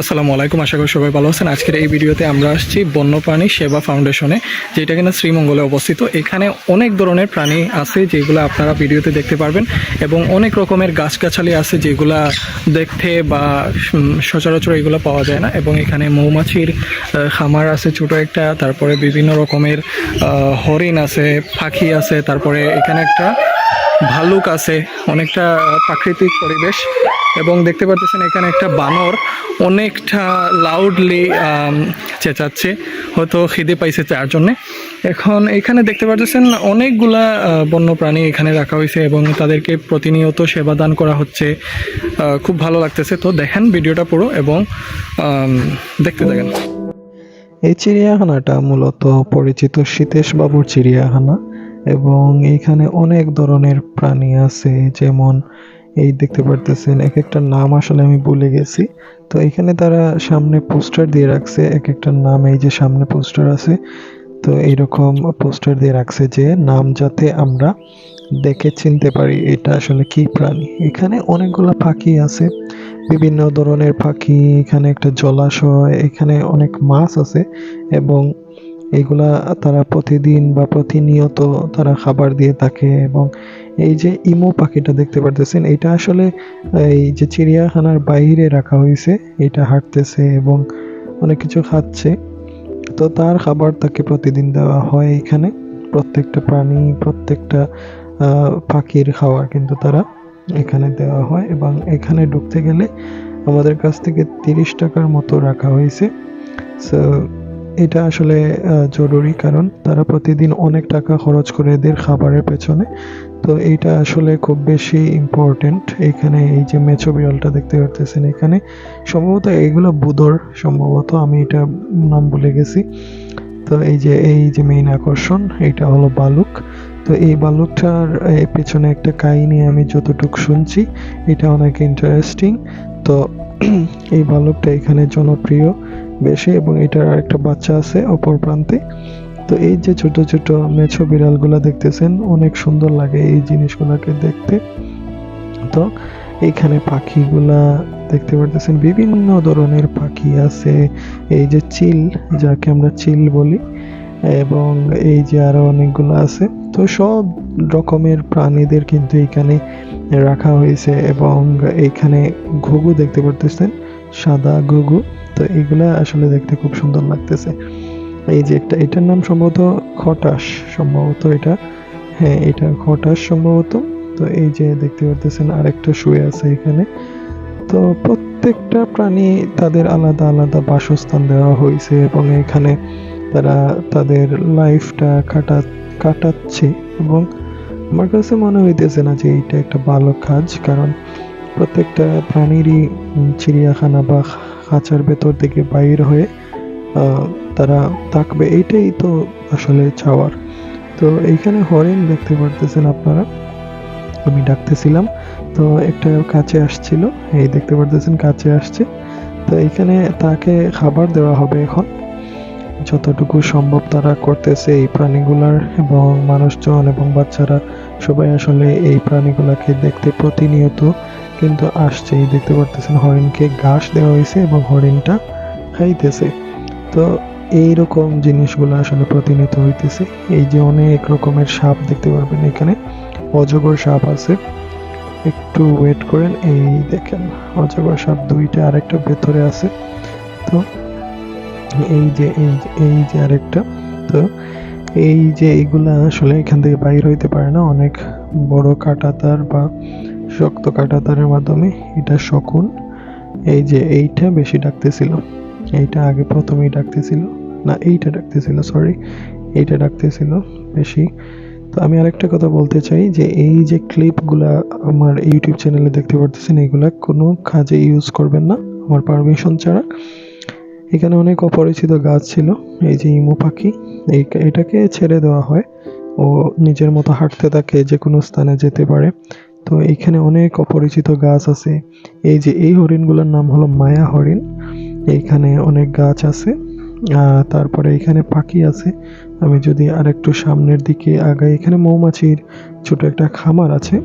আসসালামু আলাইকুম, আশা করি সবাই ভালো আছেন। আজকের এই ভিডিওতে আমরা আসছি বন্যপ্রাণী সেবা ফাউন্ডেশনে, যেটা কিনা শ্রীমঙ্গলে অবস্থিত। এখানে অনেক ধরনের প্রাণী আছে যেগুলো আপনারা ভিডিওতে দেখতে পারবেন এবং অনেক রকমের গাছগাছালি আছে যেগুলা দেখতে বা সচরাচর এগুলো পাওয়া যায় না। এবং এখানে মৌমাছির খামার আছে ছোট একটা, তারপরে বিভিন্ন রকমের হরিণ আছে, পাখি আছে, তারপরে এখানে একটা ভালুক আছে। অনেকটা প্রাকৃতিক পরিবেশ। এবং দেখতে পাচ্ছেন এখানে একটা বানর অনেকটা লাউডলি চেঁচাচ্ছে হয়তো খিদে পাইছে চার জন্যে। এখন এখানে দেখতে পাচ্ছেন অনেকগুলা আহ, বন্যপ্রাণী এখানে রাখা হয়েছে এবং তাদেরকে প্রতিনিয়ত সেবা দান করা হচ্ছে। খুব ভালো লাগতেছে। তো দেখেন ভিডিওটা পুরো এবং দেখতে থাকেন। এই চিড়িয়াখানাটা মূলত পরিচিত সীতেশ বাবুর চিড়িয়াখানা এবং এইখানে অনেক ধরনের প্রাণী আছে যেমন এই দেখতে পারতেছেন এক একটা নাম আসলে আমি ভুলে গেছি। তো এখানে তারা সামনে পোস্টার দিয়ে রাখছে এক একটা নাম, এই যে সামনে পোস্টার আছে, তো এইরকম পোস্টার দিয়ে রাখছে যে নাম যাতে আমরা দেখে চিনতে পারি এটা আসলে কি প্রাণী। এখানে অনেকগুলো পাখি আছে, বিভিন্ন ধরনের পাখি, এখানে একটা জলাশয়, এখানে অনেক মাছ আছে এবং এগুলা তারা প্রতিদিন বা প্রতিনিয়ত তারা খাবার দিয়ে থাকে এবং এই যে ইমো পাখিটা দেখতে পারতেছেন, এটা আসলে, এই যে চিড়িয়াখানার বাইরে রাখা হয়েছে, এটা হাঁটতেছে এবং অনেক কিছু খাচ্ছে। তো তার খাবার তাকে প্রতিদিন দেওয়া হয় এখানে, প্রত্যেকটা প্রাণী, প্রত্যেকটা পাখির খাবার কিন্তু তারা এখানে দেওয়া হয় এবং এখানে ঢুকতে গেলে আমাদের কাছ থেকে তিরিশ টাকার মতো রাখা হয়েছে। সো এটা আসলে জরুরি কারণ তারা প্রতিদিন অনেক টাকা খরচ করে এদের খাবারের পেছনে। তো এইটা আসলে খুব বেশি ইম্পর্টেন্ট এখানে এই যে মেছো বিড়ালটা দেখতে পারতেছেন এখানে। সম্ভবত এইগুলো বুদর সম্ভবত আমি এটা নাম ভুলে গেছি। তো এই যে এই যে মেইন আকর্ষণ, এটা হলো বালুক। তো এই বালুকটার পেছনে একটা কাহিনী আমি যতটুকু শুনছি, এটা অনেক ইন্টারেস্টিং তো এই বালকটা এখানে জনপ্রিয়। বেশি এবং এটার আরেকটা বাচ্চা আছে অপর প্রান্তে। তো এই যে ছোট ছোট মেছো বিড়ালগুলা দেখতেছেন, অনেক সুন্দর লাগে এই জিনিসগুলাকে দেখতে। তো এইখানে পাখিগুলা দেখতে পারতেছেন, বিভিন্ন ধরনের পাখি আছে। এই যে চিল, যাকে আমরা চিল বলি, এবং এই যে আরও অনেকগুলো আছে। তো সব রকমের প্রাণীদের কিন্তু এখানে রাখা হয়েছে এবং এইখানে ঘুঘু দেখতে পারতেছেন। সাদা ঘুঘু, তো এগুলা আসলে দেখতে খুব সুন্দর লাগতেছে। এই যে একটা, এটার নাম সম্ভবত খটাস, সম্ভবত এটা। হ্যাঁ এটা খটাস সম্ভবত। তো এই যে দেখতে পারতেছেন আরেকটা শুয়ে আছে এখানে। তো প্রত্যেকটা প্রাণী তাদের আলাদা আলাদা বাসস্থান দেওয়া হয়েছে এবং এখানে তারা তাদের লাইফটা কাটা, কাটাচ্ছে। এবং আমার কাছে মনে হইতেছে না যে এটা একটা ভালো কাজ, কারণ প্রত্যেকটা প্রাণীরই চিড়িয়াখানা বা খাঁচার ভেতর থেকে বাইর হয়ে তারা থাকবে। এইটাই তো আসলে চাওয়ার। তো এইখানে হরিণ দেখতে পারতেছেন আপনারা। আমি ডাকতেছিলাম। তো একটা কাছে আসছিল। এই দেখতে পারতেছেন, কাছে আসছে। তো এইখানে তাকে খাবার দেওয়া হবে এখন। যতটুকু সম্ভব তারা করতেছে এই প্রাণীগুলার এবং মানুষজন এবং বাচ্চারা সবাই আসলে এই প্রাণীগুলাকে দেখতে প্রতিনিয়ত কিন্তু আসছে এই দেখতে পারতেছেন, হরিণকে ঘাস দেওয়া হয়েছে এবং হরিণটা খাইতেছে। তো এইরকম জিনিসগুলো আসলে প্রতিনিয়ত হইতেছে। এই যে অনেক রকমের সাপ দেখতে পারবেন এখানে। অজগর সাপ আছে। একটু ওয়েট করেন, এই দেখেন, অজগর সাপ দুইটা আরেকটা ভেতরে আছে। তো এই যে, এই এই যে আরেকটা, তো এই যে এইগুলা আসলে এখান থেকে বাইর হইতে পারে না। অনেক বড় কাঁটাতার বা শক্ত কাটা তারের মাধ্যমে এটা শকুন এই যে এইটা বেশি ডাকতেছিল, এইটা আগে প্রথমেই ডাকতেছিল, না এইটা ডাকতেছিল সরি এইটা ডাকতেছিল বেশি। তো আমি আরেকটা কথা বলতে চাই যে এই যে ক্লিপগুলা আমার ইউটিউব চ্যানেলে দেখতে পারতেছেন, এগুলা কোনো কাজে ইউজ করবেন না, আমার পারমিশন ছাড়া। এখানে অনেক অপরিচিত গাছ ছিল, এই যে ইমু পাখি, এই এটাকে ছেড়ে দেওয়া হয়। ও নিজের মতো হাঁটতে থাকে, যে কোনো স্থানে যেতে পারে। তো এইখানে অনেক অপরিচিত গাছ আছে। এই যে এই হরিণগুলোর নাম হলো মায়া হরিণ। এইখানে অনেক গাছ আছে। তারপরে এখানে পাখি আছে। আমি যদি আরেকটু সামনের দিকে আগাই, এখানে মৌমাছির ছোট একটা খামার আছে।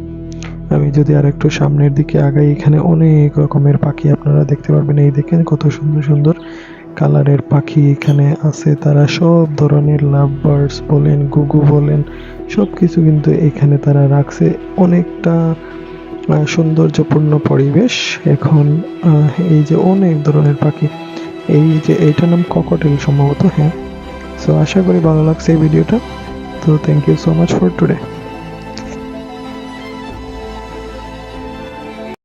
আমি যদি আর একটু সামনের দিকে আগাই, এখানে অনেক রকমের পাখি আপনারা দেখতে পারবেন। এই দেখেন কত সুন্দর সুন্দর কালারের পাখি এখানে আছে। তারা সব ধরনের লাভ বার্ডস বলেন, গুগু বলেন সব কিছু কিন্তু এখানে তারা রাখছে অনেকটা সৌন্দর্যপূর্ণ পরিবেশ। এখন এই যে অনেক ধরনের পাখি, এই যে এইটার নাম ককটেল সম্ভবত হ্যাঁ। সো আশা করি ভালো লাগছে এই ভিডিওটা। তো thank you so much for today